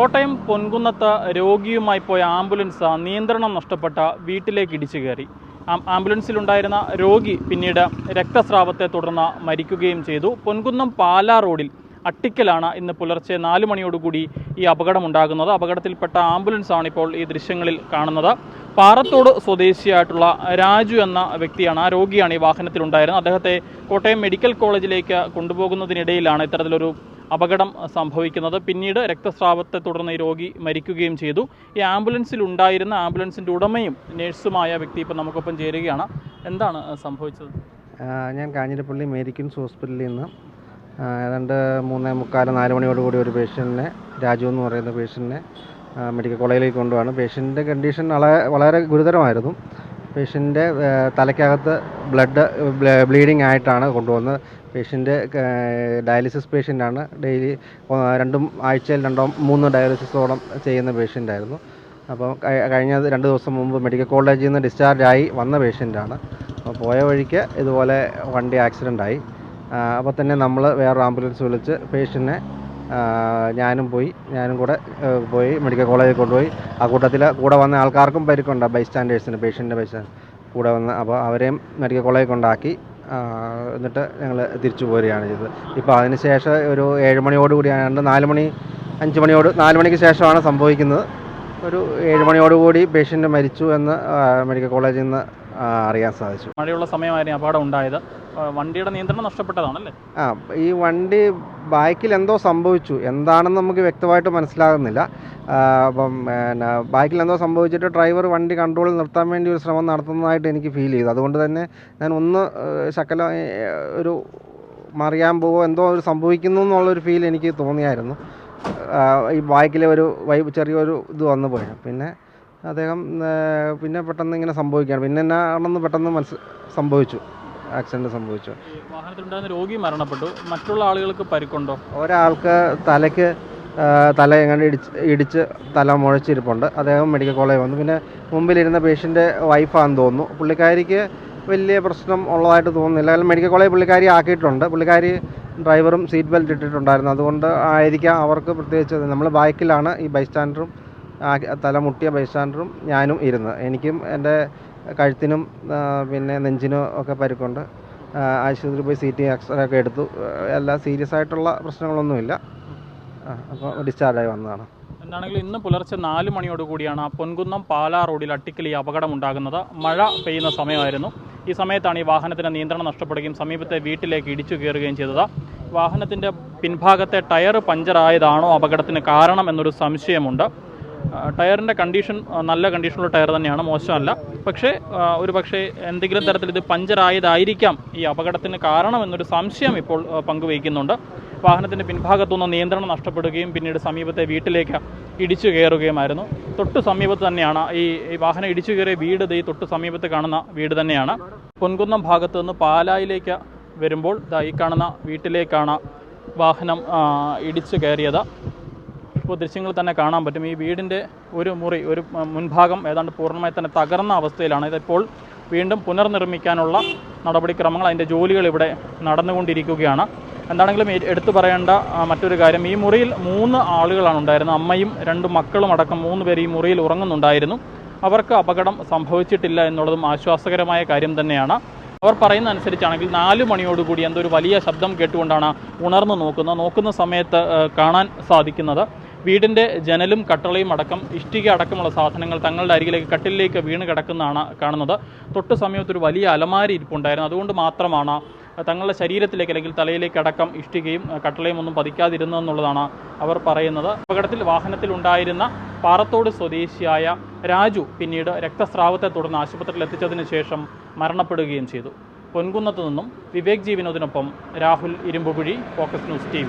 കോട്ടയം പൊൻകുന്നത്ത് രോഗിയുമായി പോയ ആംബുലൻസ് നിയന്ത്രണം നഷ്ടപ്പെട്ട വീട്ടിലേക്ക് ഇടിച്ചു കയറി. ആംബുലൻസിലുണ്ടായിരുന്ന രോഗി പിന്നീട് രക്തസ്രാവത്തെ തുടർന്ന് മരിക്കുകയും ചെയ്തു. പൊൻകുന്നം പാലാ റോഡിൽ അട്ടിക്കലാണ് ഇന്ന് പുലർച്ചെ നാല് മണിയോടുകൂടി ഈ അപകടമുണ്ടാകുന്നത്. അപകടത്തിൽപ്പെട്ട ആംബുലൻസാണ് ഇപ്പോൾ ഈ ദൃശ്യങ്ങളിൽ കാണുന്നത്. പാറത്തോട് സ്വദേശിയായിട്ടുള്ള രാജു എന്ന വ്യക്തിയാണ് ആ രോഗിയാണ് ഈ വാഹനത്തിലുണ്ടായിരുന്നത്. അദ്ദേഹത്തെ കോട്ടയം മെഡിക്കൽ കോളേജിലേക്ക് കൊണ്ടുപോകുന്നതിനിടയിലാണ് ഇത്തരത്തിലൊരു അപകടം സംഭവിക്കുന്നത്. പിന്നീട് രക്തസ്രാവത്തെ തുടർന്ന് ഈ രോഗി മരിക്കുകയും ചെയ്തു. ഈ ആംബുലൻസിൽ ഉണ്ടായിരുന്ന ആംബുലൻസിന്റെ ഉടമയും നേഴ്സുമായ വ്യക്തി ഇപ്പം നമുക്കൊപ്പം ചേരുകയാണ്. എന്താണ് സംഭവിച്ചത്? ഞാൻ കാഞ്ഞിരപ്പള്ളി മേരിക്കിൻസ് ഹോസ്പിറ്റലിൽ നിന്ന് ഏതാണ്ട് മൂന്നേ മുക്കാൽ നാല് മണിയോട് കൂടി ഒരു പേഷ്യന്റിനെ രാജു എന്ന് പറയുന്ന പേഷ്യന്റിനെ മെഡിക്കൽ കോളേജിലേക്ക് കൊണ്ടുപോവാണ്. പേഷ്യന്റെ കണ്ടീഷൻ വളരെ വളരെ ഗുരുതരമായിരുന്നു. പേഷ്യന്റെ തലയ്ക്കകത്ത് ബ്ലഡ് ബ്ലീഡിങ് ആയിട്ടാണ് കൊണ്ടുവന്നത്. പേഷ്യന്റ് ഡയാലിസിസ് പേഷ്യന്റാണ് ഡെയിലി രണ്ടും ആഴ്ചയിൽ രണ്ടോ മൂന്ന് ഡയാലിസിസോളം ചെയ്യുന്ന പേഷ്യന്റായിരുന്നു അപ്പോൾ കഴിഞ്ഞ രണ്ട് ദിവസം മുമ്പ് മെഡിക്കൽ കോളേജിൽ നിന്ന് ഡിസ്ചാർജായി വന്ന പേഷ്യന്റാണ് അപ്പോൾ പോയ വഴിക്ക് ഇതുപോലെ വണ്ടി ആക്സിഡന്റ് ആയി. അപ്പോൾ തന്നെ നമ്മൾ വേറൊരു ആംബുലൻസ് വിളിച്ച് പേഷ്യന്റിനെ ഞാനും പോയി. ഞാനും കൂടെ പോയി മെഡിക്കൽ കോളേജിൽ കൊണ്ടുപോയി. ആ കൂട്ടത്തിൽ കൂടെ വന്ന ആൾക്കാർക്കും പരിക്കുണ്ട്. ബൈ സ്റ്റാൻഡേഴ്സിന് പേഷ്യന്റെ ബൈ കൂടെ വന്ന് അപ്പോൾ അവരെയും മെഡിക്കൽ കോളേജിൽ കൊണ്ടാക്കി എന്നിട്ട് ഞങ്ങൾ തിരിച്ചു പോരുകയാണ് ചെയ്തത്. ഇപ്പോൾ അതിന് ശേഷം ഒരു ഏഴ് മണിയോട് കൂടിയാണ്ട് നാല് മണി അഞ്ച് മണിയോട് നാല് മണിക്ക് ശേഷമാണ് സംഭവിക്കുന്നത്. ഒരു ഏഴ് മണിയോടുകൂടി പേഷ്യന്റ് മരിച്ചു എന്ന് മെഡിക്കൽ കോളേജിൽ നിന്ന് അറിയാൻ സാധിച്ചു. മഴയുള്ള സമയമായിരുന്നു അപകടം ഉണ്ടായത്. വണ്ടിയുടെ നിയന്ത്രണം നഷ്ടപ്പെട്ടതാണല്ലേ? ആ ഈ വണ്ടി ബൈക്കിൽ എന്തോ സംഭവിച്ചു. എന്താണെന്ന് നമുക്ക് വ്യക്തമായിട്ട് മനസ്സിലാകുന്നില്ല. അപ്പം പിന്നെ ബൈക്കിൽ എന്തോ സംഭവിച്ചിട്ട് ഡ്രൈവർ വണ്ടി കൺട്രോളിൽ നിർത്താൻ വേണ്ടി ഒരു ശ്രമം നടത്തുന്നതായിട്ട് എനിക്ക് ഫീൽ ചെയ്തു. അതുകൊണ്ട് തന്നെ ഞാൻ ഒന്ന് ശക്കല ഒരു മറിയാൻ പോവോ എന്തോ ഒരു സംഭവിക്കുന്നു എന്നുള്ളൊരു ഫീൽ എനിക്ക് തോന്നിയായിരുന്നു. ഈ ബൈക്കിലെ ഒരു വൈബ് ചെറിയൊരു ഇത് വന്നു പോയത് പിന്നെ അദ്ദേഹം പിന്നെ പെട്ടെന്ന് ഇങ്ങനെ സംഭവിക്കുകയാണ്. പിന്നെ എന്നാണെന്ന് പെട്ടെന്ന് മനസ്സ് സംഭവിച്ചു. ആക്സിഡന്റ് സംഭവിച്ചു. വാഹനത്തിലുണ്ടായിരുന്ന രോഗി മരണപ്പെട്ടു. മറ്റുള്ള ആളുകൾക്ക് പരിക്കുണ്ടോ? ഒരാൾക്ക് തലയ്ക്ക് തല എങ്ങനെ ഇടിച്ച് ഇടിച്ച് തല മുഴച്ചിരിപ്പുണ്ട്. അദ്ദേഹം മെഡിക്കൽ കോളേജിൽ വന്നു. പിന്നെ മുമ്പിലിരുന്ന പേഷ്യന്റെ വൈഫാണെന്ന് തോന്നുന്നു. പുള്ളിക്കാരിക്ക് വലിയ പ്രശ്നം ഉള്ളതായിട്ട് തോന്നുന്നില്ല. കാരണം മെഡിക്കൽ കോളേജ് പുള്ളിക്കാരി ആക്കിയിട്ടുണ്ട്. പുള്ളിക്കാരി ഡ്രൈവറും സീറ്റ് ബെൽറ്റ് ഇട്ടിട്ടുണ്ടായിരുന്നു. അതുകൊണ്ട് ആയിരിക്കാം അവർക്ക് പ്രത്യേകിച്ച് നമ്മൾ ബൈക്കിലാണ് ഈ ബൈസ്റ്റാൻഡറും തല മുട്ടിയ ബൈസ്റ്റാൻഡറും ഞാനും ഇരുന്ന് എനിക്കും എന്റെ കഴുത്തിനും പിന്നെ നെഞ്ചിനും ഒക്കെ പരിക്കുണ്ട്. ആശുപത്രിയിൽ പോയി സി ടി എക്സ്റേ ഒക്കെ എടുത്തു. എല്ലാ സീരിയസ് ആയിട്ടുള്ള പ്രശ്നങ്ങളൊന്നുമില്ല. അപ്പോൾ ഡിസ്ചാർജായി വന്നതാണ്. എന്താണെങ്കിൽ ഇന്ന് പുലർച്ചെ നാല് മണിയോട് കൂടിയാണ് ആ പൊൻകുന്നം പാലാ റോഡിൽ അട്ടിക്കൽ ഈ അപകടം ഉണ്ടാകുന്നത്. മഴ പെയ്യുന്ന സമയമായിരുന്നു. ഈ സമയത്താണ് ഈ വാഹനത്തിന് നിയന്ത്രണം നഷ്ടപ്പെടുകയും സമീപത്തെ വീട്ടിലേക്ക് ഇടിച്ചു കയറുകയും ചെയ്തത്. വാഹനത്തിന്റെ പിൻഭാഗത്തെ ടയർ പഞ്ചറായതാണോ അപകടത്തിന് കാരണം എന്നൊരു സംശയമുണ്ട്. ടയറിന്റെ കണ്ടീഷൻ നല്ല കണ്ടീഷനുള്ള ടയർ തന്നെയാണ് മോശമല്ല. പക്ഷേ ഒരു പക്ഷേ എന്തെങ്കിലും തരത്തിൽ ഇത് പഞ്ചറായതായിരിക്കാം ഈ അപകടത്തിന് കാരണമെന്നൊരു സംശയം ഇപ്പോൾ പങ്കുവയ്ക്കുന്നുണ്ട് വാഹനത്തിന്റെ പിൻഭാഗത്തുനിന്ന് നിയന്ത്രണം നഷ്ടപ്പെടുകയും പിന്നീട് സമീപത്തെ വീട്ടിലേക്ക് ഇടിച്ചു കയറുകയുമായിരുന്നു. തൊട്ട് സമീപത്ത് തന്നെയാണ് ഈ വാഹനം ഇടിച്ചു കയറിയ വീട് ഈ തൊട്ട് സമീപത്ത് കാണുന്ന വീട് തന്നെയാണ്. പൊൻകുന്നം ഭാഗത്തു നിന്ന് പാലായിലേക്ക് വരുമ്പോൾ ഈ കാണുന്ന വീട്ടിലേക്കാണ് വാഹനം ഇടിച്ചു കയറിയത്. ഇപ്പോൾ ദൃശ്യങ്ങൾ തന്നെ കാണാൻ പറ്റും. ഈ വീടിന്റെ ഒരു മുറി ഒരു മുൻഭാഗം ഏതാണ്ട് പൂർണമായി തന്നെ തകർന്ന അവസ്ഥയിലാണ്. ഇതിപ്പോൾ വീണ്ടും പുനർനിർമ്മിക്കാനുള്ള നടപടിക്രമങ്ങൾ അതിന്റെ ജോലികൾ ഇവിടെ നടന്നുകൊണ്ടിരിക്കുകയാണ്. എന്താണെങ്കിലും എടുത്തു പറയേണ്ട മറ്റൊരു കാര്യം ഈ മുറിയിൽ മൂന്ന് ആളുകളാണ് ഉണ്ടായിരുന്നത്. അമ്മയും രണ്ട് മക്കളും അടക്കം മൂന്ന് പേര് ഈ മുറിയിൽ ഉറങ്ങുന്നുണ്ടായിരുന്നു. അവർക്ക് അപകടം സംഭവിച്ചിട്ടില്ല എന്നുള്ളതും ആശ്വാസകരമായ കാര്യം തന്നെയാണ്. അവർ പറയുന്ന അനുസരിച്ചാണെങ്കിൽ നാല് മണിയോടുകൂടി എന്തോ ഒരു വലിയ ശബ്ദം കേട്ടുകൊണ്ടാണ് ഉണർന്നു നോക്കുന്നത്. നോക്കുന്ന സമയത്ത് കാണാൻ സാധിക്കുന്നത്. വീടിന്റെ ജനലും കട്ടളയും അടക്കം ഇഷ്ടിക അടക്കമുള്ള സാധനങ്ങൾ തങ്ങളുടെ അരികിലേക്ക് കട്ടിലേക്ക് വീണ് കിടക്കുന്നതാണ് കാണുന്നത്. തൊട്ട് സമയത്ത് ഒരു വലിയ അലമാരി ഇരിപ്പുണ്ടായിരുന്നു. അതുകൊണ്ട് മാത്രമാണ് തങ്ങളുടെ ശരീരത്തിലേക്ക് അല്ലെങ്കിൽ തലയിലേക്ക് അടക്കം ഇഷ്ടികയും കട്ടളയും ഒന്നും പതിക്കാതിരുന്നതെന്നുള്ളതാണ് അവർ പറയുന്നത്. അപകടത്തിൽ വാഹനത്തിൽ ഉണ്ടായിരുന്ന പാറത്തോട് സ്വദേശിയായ രാജു പിന്നീട് രക്തസ്രാവത്തെ തുടർന്ന് ആശുപത്രിയിൽ എത്തിച്ചതിന് ശേഷം മരണപ്പെടുകയും ചെയ്തു. പൊൻകുന്നത്തു നിന്നും Vivek ജീവനോദിനൊപ്പം Rahul Irumbukuzhi Focus News T